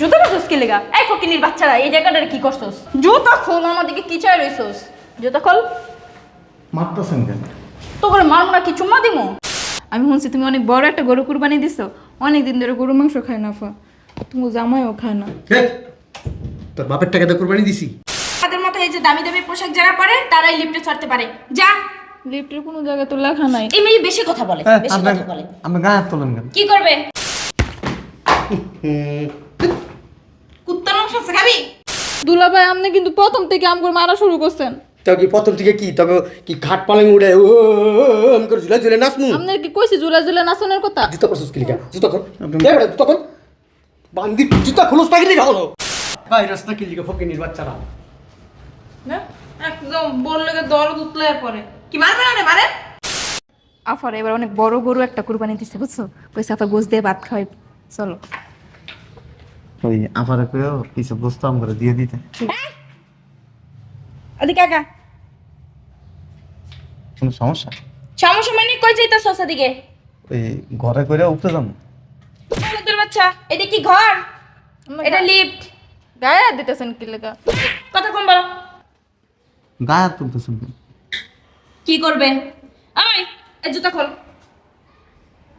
জুতো করছস কি লেগা? এই ফকিনির বাচ্চারা এই জায়গাটারে কি করছস? জুতা খোল আমার দিকে কি চাই রইছস? জুতা খোল। মারতেছেন কেন? তো করে মারবো না কি চুম্মা দিমু? আমি শুনছি তুমি অনেক বড় একটা গরু কুরবানি দিছো। অনেক দিন ধরে গরু মাংস খায় না ফা তুমি জামাইও খায় না। তোর বাপের টাকা দিয়ে কোরবানি দিছি। তাদের মতো এই যে দামি দামি পোশাক যারা পরে তারাই লিফটে চড়তে পারে। যা। লিফটের কোনো জায়গায় তো লেখা নাই। এই মেয়ে বেশি কথা বলে হ্যাঁ, বেশি কথা বলে। আপনি গায়ে তোলেন কেন? কি করবে? কুত্তা মাংস আছে খাবি? দুলাভাই আপনি কিন্তু প্রথম থেকে আম মারা শুরু করছেন। তো কি প্রথম থেকে কি? তবে কি ঘাট পালং উড়ে ও আমি করে ঝুলে ঝুলে নাচমু আপনার কি কইছি জুলা জুলা নাচনের কথা? জুতো করছিস কি লিখা? জুতো কর জুতো কর বান্দি জুতো খুলস পাখি লিখা? হলো ভাই রাস্তা কি লিখা? ফকিনির বাচ্চারা। না একদম বললে দরদ উতলে পরে। কি মারবে না রে মারে? আফার এবার অনেক বড় গরু একটা কুরবানি দিছে বুঝছ? কইছে আফা গোস দিয়ে ভাত খাওয়াই চলো। ওই আপারে কইও কিছু বস্তু করে দিয়ে দিতে। ওদিকে কাকা কোনো সমস্যা? সমস্যা মানে কই যাইতাছস ওদিকে ওই ঘরে করে উপরে তোর বাচ্চা এটা কি ঘর? এটা লিফট গায়ে হাত দিতেছেন কি লেখা কথা কম বলো। গায়ে হাত তুলতেছেন কি করবে? আমি এই জুতা খোল।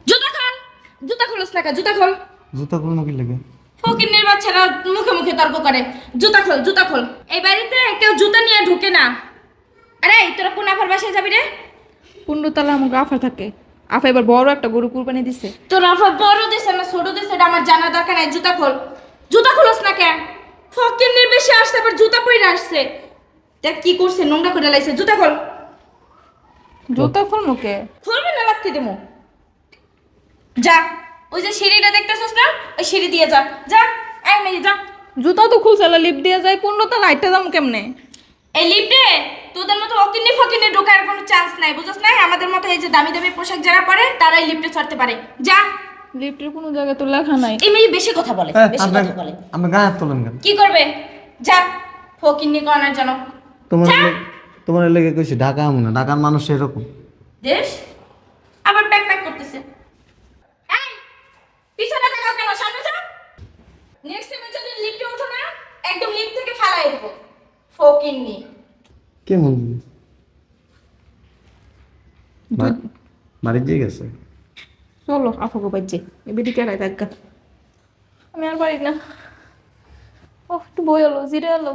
জুতা খোল। জুতা খোলস না জুতা খোল। জুতা কোনো কি লাগে? ফকিনের বাচ্চারা মুখে মুখে তর্ক করে। জুতা খোল জুতা খোল। এই বাড়িতে কেউ জুতা নিয়ে ঢুকে না। আরে তোরা কোন আফার বাসায় যাবি রে? পুন্ডতলা আমাকে আফা থাকে। আফা এবার বড় একটা গরু কুরবানি দিছে। তোর আফা বড় দিছে না ছোট দিছে এটা আমার জানার দরকার নাই। জুতা খোল। জুতা খোলস না কেন? ফকিনের বেশি আসছে আবার জুতা পরে আসছে। দেখ কি করছে নোংরা করে লাইছে। জুতা খোল। জুতা ফল মুখে খুলবে না লাগতে দেবো যা। ওই যে সিঁড়িটা দেখতেছিস না? ওই সিঁড়ি দিয়ে যা যা এই মেয়ে যা। জুতা তো খুলছে লিপ দিয়ে যায় পুন্ডতলা হাইটে যাম কেমনে? এই লিফটে তোদের মতো অকিনি ফকিনি ঢোকার কোনো চান্স নাই বুঝছ না? আমাদের মতো এই যে দামি দামি পোশাক যারা পরে তারাই লিফটে চড়তে পারে। যা। লিফটের কোনো জায়গায় তো লেখা নাই। এই মেয়ে বেশি কথা বলে হ্যাঁ, বেশি কথা বলে। আপনি গায়ে হাত তোলেন কেন? কি করবে? যা ফকিনি করার জন্য। তোমার তোমার লেগে কইছি ঢাকা আমুনা ঢাকার মানুষ এরকম। দেশ? আবার প্যাক প্যাক করতেছে এই পিছনে তাকাও কেন সামনে যা নেক্সট টাইম যদি লিফটে ওঠো না একদম লিফট থেকে ফালাই দেবো ফকিনি কেমন? বাড়ি দিয়ে গেছে? চলো আফাকে বাজছে এবিডি কেরাই দেখা আমি আর পারি না। ও একটু বই এলো জিরে এলো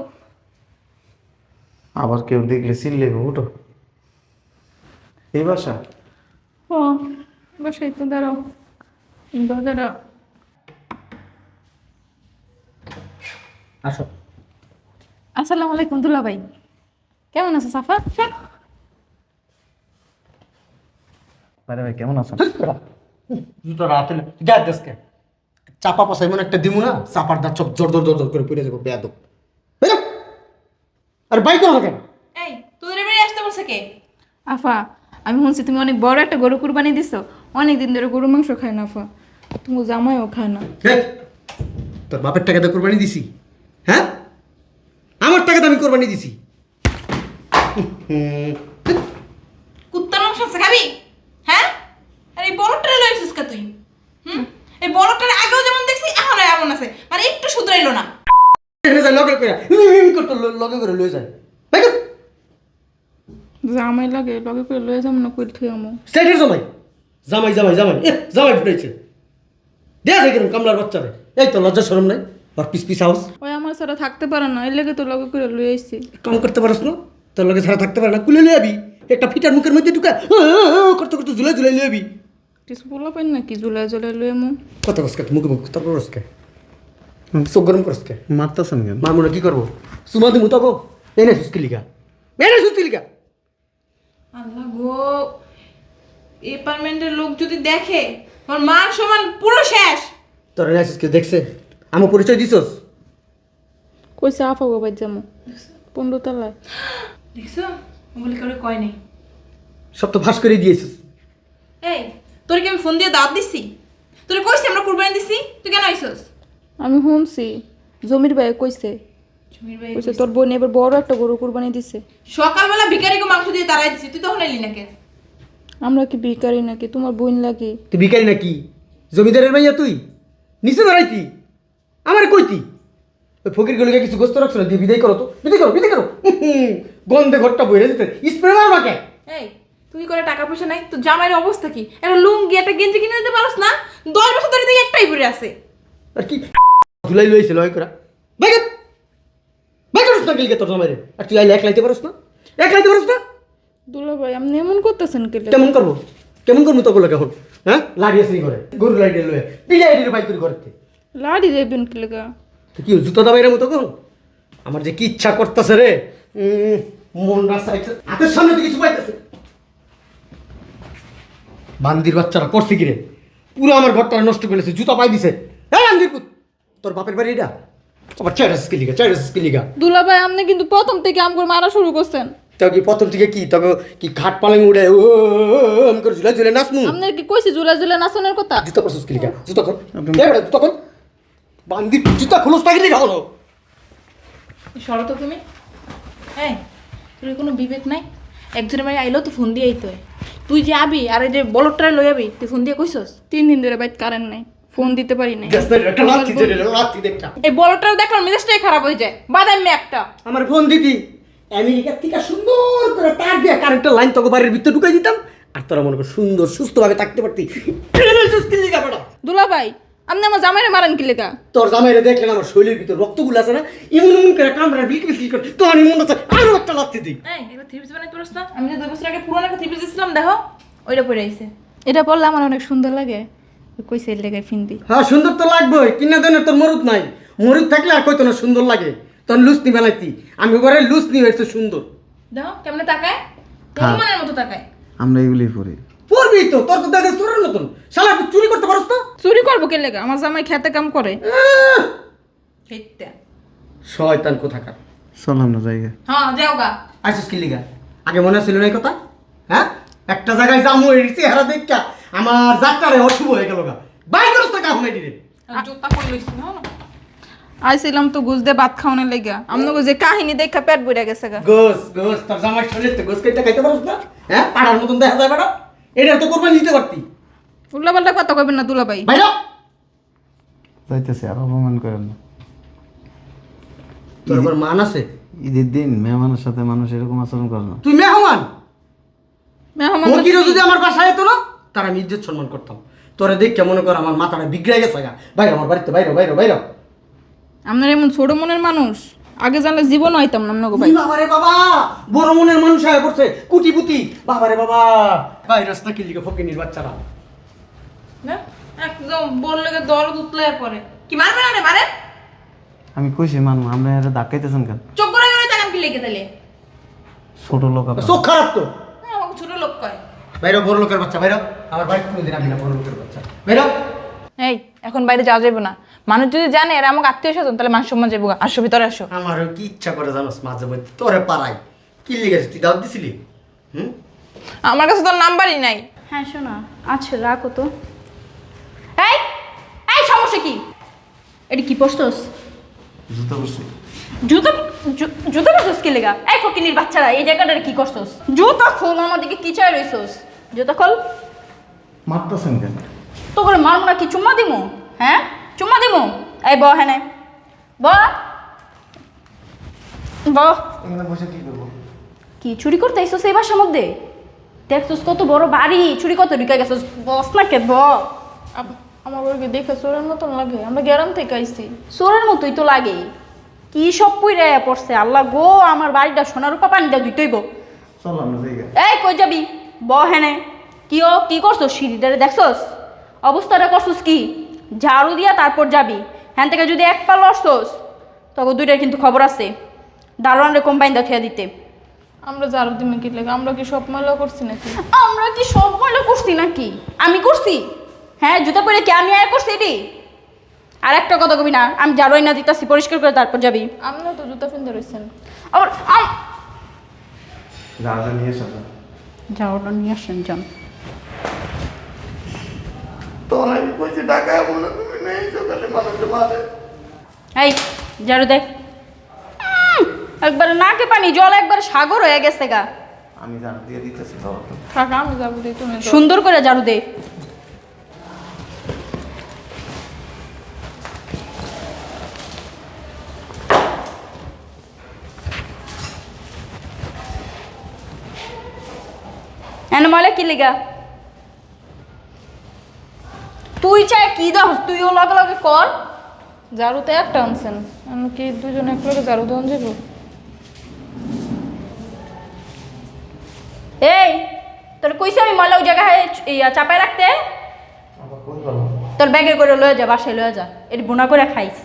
আবার কেউ দেখলে চিনলে উঠো। এই বাসা? ও বাসাই তো দাঁড়াও। দরজাটা আসো। আসসালামু আলাইকুম দুলা ভাই। কেমন আছো সাফা? আরে ভাই কেমন আছেন? জুতো রাতে গায়ে দেশকে। চাপা পয়সা এমন একটা দিমু না চাপার দা চপ জোর জোর জোর জোর করে পড়ে যাব বেয়াদ আরে বাইক করো কেন এই তোদের এবারে আসতে বলছে কে? আফা আমি শুনছি তুমি অনেক বড় একটা গরু কুরবানি দিছো। অনেক দিন ধরে গরু মাংস খায় না আফা। তুমি জামাইও খায় না। তোর বাপের টাকা দিয়ে কোরবানি দিছি। হ্যাঁ? কোরবানি দিছি। হুম, কুত্তা মাংস আছে খাবি? হ্যাঁ? আর এই বড়টা লয়ে আসিস কা তুই? হুম? এই বড়টার আগেও যেমন দেখছি এখন এমন আছে। মানে একটু শুধরাইলো না। এখানে যায় লগে করে করতে লগে করে লয়ে যায়। বাইক জামাই লাগে লগে করে লয়ে যাম না কই থুই আমো? স্টেটের জামাই। জামাই জামাই জামাই। এ জামাই ফুটাইছে। দেয়া যায় কিরম কামলার বাচ্চারে। এই তো লজ্জা শরম নাই। আর পিস পিস হাউস ওই আমার সাথে থাকতে পারে না এর লেগে তো লগে করে লয়ে আইছি। কাম করতে পারস না তোর লগে ছাড়া থাকতে পারে না কুলে লিয়ে আবি। একটা ফিটার মুখের মধ্যে ঢুকা করতে করতে ঝুলে ঝুলে লিয়ে আবি। কিছু বলা পাই নাকি জুলাই জুলাই লয়ে মু কত কসকে মুখে মুখ তারপর রসকে চোখ গরম করসকে মারতেছেন কেন? মা মনে কি করব? সুমা দিমু তবো এনে সুস্কি লিগা। এনে সুস্কি লিগা। আল্লাহ গো এপার্টমেন্টের লোক যদি দেখে আমার মান সমান পুরো শেষ। তোর এনে সুস্কি দেখছে? আমার পরিচয় দিছস? কইছে আফা গো বাজ যামু। পনেরো তলায়। দেখছ? বলে করে কয় নেই। সব তো ফাঁস করে দিয়েছিস। এই তোর কি আমি ফোন দিয়ে দাওয়াত দিছি? তোর কইছি আমরা কুরবানি দিছি? তুই কেন আইসস আমি শুনছি জমির ভাই কইছে। জমির ভাই কইছে তোর বোন এবার বড় একটা গরু কুরবানি দিছে। সকালবেলা ভিকারিকে মাংস দিয়ে তারাই দিছি। তুই তখন এলি নাকি? আমরা কি ভিকারি নাকি? তোমার বোন লাগে। তুই ভিখারি নাকি? জমিদারের ভাইয়া তুই? নিচে দাঁড়াইতি আমার কইতি ওই ফকির গুলিকে কিছু গোস্ত রাখছো না? দিয়ে বিদায় করো তো। বিদায় করো বিদায় করো। গন্ধে ঘরটা বইরে দিতে। স্প্রে কে এই তুই করে টাকা পয়সা নাই? তো জামাইয়ের অবস্থা কি? একটা লুঙ্গি একটা গেঞ্জি কিনে দিতে পারস না? দশ বছর ধরে তুই একটাই পরে আছে। আর কি? ধুলাই লইছিল লয় করা। গেট ভাই করছ না গেলকে তোর জামাইরে। আর তুই আইলে এক লাইতে পারস না? এক লাইতে পারস না? দুলা ভাই আপনি এমন করতেছেন কে? কেমন করব? কেমন করব তো কেমন হ্যাঁ? আসি করে গরু লাড়ি লয়ে। পিড়াই দিলে বাইক করে ঘরেতে। লাড়ি দেবেন কে লেগা তো কি জুতো দাবাইয়ের মতো কোন আমার যে কি ইচ্ছা করতেছে রে মন রাস্তা হাতের সামনে তো কিছু পাইতেছে বান্দির বাচ্চারা করছে কি রে পুরো আমার ঘরটা নষ্ট করেছে জুতা পাই দিছে হ্যাঁ বান্দির তোর বাপের বাড়ি এটা আবার চাইরাস কিলিগা চাইরাস কিলিগা দুলা ভাই আপনি কিন্তু প্রথম থেকে আমগুলো মারা শুরু করছেন তো কি প্রথম থেকে কি তবে কি খাট পালং উড়ে ও আমি করে ঝুলে ঝুলে নাচমু আপনার কি কইছি জুলা জুলা নাচনের কথা জুতা করছিস কিলিগা জুতা কর জুতা কর বান্দি জুতা খুলস সরো তো তুমি। এই তোর কোনো বিবেক নাই? একজনের বাড়ি আইলেও তো ফোন দিয়ে আইতে হয়। তুই যে আবি আর এই যে বলটটারে লই আবি তুই ফোন দিয়ে কইছস? তিন দিন ধরে কারেন্ট নাই ফোন দিতে পারি নাই। এই বলটার দেখলাম মেজাজটাই খারাপ হয়ে যায়। বাদামি একটা। আমার ফোন দিতি। আমেরিকার থেকে সুন্দর করে তার দিয়ে কারেন্টের লাইন তোকে বাড়ির ভিতরে ঢুকাই দিতাম আর তোরা মনে কর সুন্দর সুস্থভাবে থাকতে পারতি। দুলা ভাই আপনি আমার জামাইরে মারেন কি লেগা? তোর জামাইরে দেখলেন আমার শরীরের ভিতরে রক্তগুলো আছে না? ইমন ইমন করে কামড়া বিলকি বিলকি করে তোর ইমন আছে আরও একটা লাথি দিই। এই এবার থ্রি পিস বানাইতে পারছ না? আমি যে দুই বছর আগে পুরোনো একটা থ্রি পিস দিয়েছিলাম দেখো ওইটা পরে আইছে। এটা পড়লে আমার অনেক সুন্দর লাগে। কইছে এর লেগে ফিনদি হ্যাঁ সুন্দর তো লাগবেই কিনা দেন তোর মরুদ নাই। মরুদ থাকলে আর কইতো না সুন্দর লাগে। তোর লুসনি বানাইতি। আমি ঘরে লুসনি হয়েছে সুন্দর। দেখো কেমনে তাকায়? হ্যাঁ। হনুমানের মতো তাকায়। আমরা এগুলি পড়ি। পড়বি তো তোর তো দেখে চোরের মতন। শালা তুই চুরি করতে পারস তো? চুরি করব কে লেগা? আমার জামাই খেতে কাম করে। খেতে। শয়তান কোথাকার? না জায়গা হ্যাঁ যাও গা। আইসিস কি লিগা? আগে মনে ছিল না এই কথা? হ্যাঁ? একটা জায়গায় যাব এর চেহারা দেখা আমার যাত্রারে অশুভ হয়ে গেল গা। জুতা লইছি না আইছিলাম তো গুজ দিয়ে ভাত খাওয়ানোর লেগা। আপনাকে যে কাহিনী দেখা পেট বইরা গেছে গা। গোস গোস তোর জামাই শরীর তো গোস কেটে খাইতে পারস না? হ্যাঁ? পাড়ার মতন দেখা যায় বেটা এটা তো কোরবানি দিতে পারতি। উল্লা পাল্টা কথা কইবেন না দুলা ভাই। বাইরা যাইতেছে আর অপমান করেন না। তোর আবার মান আছে? ঈদের দিন মেহমানের সাথে মানুষ এরকম আচরণ করে না। তুই মেহমান? মেহমান ফকিরও যদি আমার বাসায় যেত না তার আমি ইজ্জত সম্মান করতাম। তোরে দেখে মনে কর আমার মাথাটা বিগড়ে গেছে গা। বাইরে আমার বাড়িতে বাইরে বাইরে বাইরে আপনার এমন ছোট মনের মানুষ? আগে জানলে জীবন হইতাম না আপনাকে ভাই। বাবারে বাবা? বড় মনের মানুষ হয়ে পড়ছে কুটিপুতি বাবারে বাবা ভাই রাস্তা কি লিখে ফকিনির বাচ্চারা। না? একদম বললে দরদ উতলে পরে কি মারবে না রে মারে? আমি কইছি মানুষ আমরা এটা ধাক্কাইতেছেন কেন? চোখ করে করে তাকান কি লেগে তাহলে। ছোট লোক আপনারা। চোখ খারাপ তো? হ্যাঁ, আমাকে ছোট লোক কয়। বাইরে বড় লোকের বাচ্চা বাইরে। আমার বাড়ি কোনোদিন আমি না বড় লোকের বাচ্চা। বাইরে। এই এখন বাইরে যাওয়া যাবে না। মানুষ যদি জানে এরা আমাকে আত্মীয় স্বজন তাহলে মানুষ সম্মান যাব আসো ভিতরে আসো। আমার কি ইচ্ছা করে জানোস মাঝে মধ্যে তোরে পাড়াই কি লিখেছিস তুই দাওয়াত দিছিলি? হুম? আমার কাছে তোর নাম্বারই নাই। হ্যাঁ শোনা আচ্ছা রাখো তো এই এই সমস্যা কি এটা কি পড়ছস জুতো করছি জুতো জুতো পড়ছস কি লেগা? এই ফকিনির বাচ্চারা এই জায়গাটারে কি করছস? জুতো খোল আমার দিকে কি চাই রইছস? জুতো খোল। মারতেছেন কেন? তো করে মারবো না কি চুম্মা দিমু? হ্যাঁ? চুম্মা দিমু? এই ব হ্যাঁ ব। ব। এখানে বসে কি করব? কি চুরি করতে আইসো এই বাসার মধ্যে? দেখছস কত বড় বাড়ি চুরি কত ঢুকে গেছস। বস না কে? ব। আমার বাড়িকে দেখে চোরের মতন লাগে আমরা গ্যারাম থেকে আইছি। চোরের মতোই তো লাগে। কি সব পুইরে পড়ছে? আল্লাহ গো আমার বাড়িটা সোনার রূপা পানি দেওয়া দুইটাইব চলাম না জায়গা এই কই যাবি? ব হেনে। কি ও কি করছ সিঁড়িটারে দেখছস? অবস্থাটা করছস কি? ঝাড়ু দিয়া তারপর যাবি। হ্যান থেকে যদি এক পা লড়ছস তখন দুইটার কিন্তু খবর আছে। দারোয়ান রে কম্বাইন দেখিয়া দিতে। আমরা ঝাড়ু দিমে কি লাগে? আমরা কি সব ময়লা করছি নাকি? আমরা কি সব ময়লা করছি নাকি? আমি করছি? হ্যাঁ জুতা পরে কি আমি আয় করছি এটি আর একটা কথা কবি না আমি জারোই না দিতাছি পরিষ্কার করে তারপর যাবি। আপনিও তো জুতা ফিনতে রয়েছেন আম- গাড়িটা নিয়ে এসো যাওয়াটা নিয়ে আসেন যান। তখন আমি কইছি ঢাকায় বলল তুমি নেই সকালে মানুষে মারে। এই ঝাড়ু দেখ। একবার নাকে পানি জল একবার সাগর হয়ে গেছে গা। আমি জান দিয়ে দিতেছি তো। আমি যাব দিই তুমি সুন্দর করে ঝাড়ু দে। হ্যাঁ ময়লা কি লেগা? তুই চাই কি দস? তুইও লগে লগে কর। ঝাড়ুতে একটা আনছেন। আমি কি দুজন এক লগে ঝাড়ু দেওয়ান যাব এই তোর কইছে আমি ময়লা ওই জায়গায় ইয়া চাপায় রাখতে? তোর ব্যাগে করে লয়ে যা বাসায় লয়ে যা। এর বোনা করে খাইস।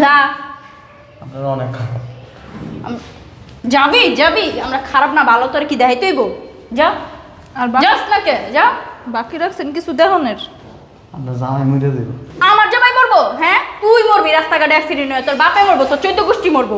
যা। আপনার অনেক খারাপ। যাবি যাবি। আমরা খারাপ না ভালো তোর কি দেখাই তুইব যা। আর যাস না কে যা। বাকি রাখছেন কিছু দেহনের? আমরা জামাই মরে দেব আমার জামাই মরবো? হ্যাঁ? তুই মরবি রাস্তাঘাটে অ্যাক্সিডেন্ট হয়ে তোর বাপে মরবো তোর চৈদ্দ গোষ্ঠী মরবো।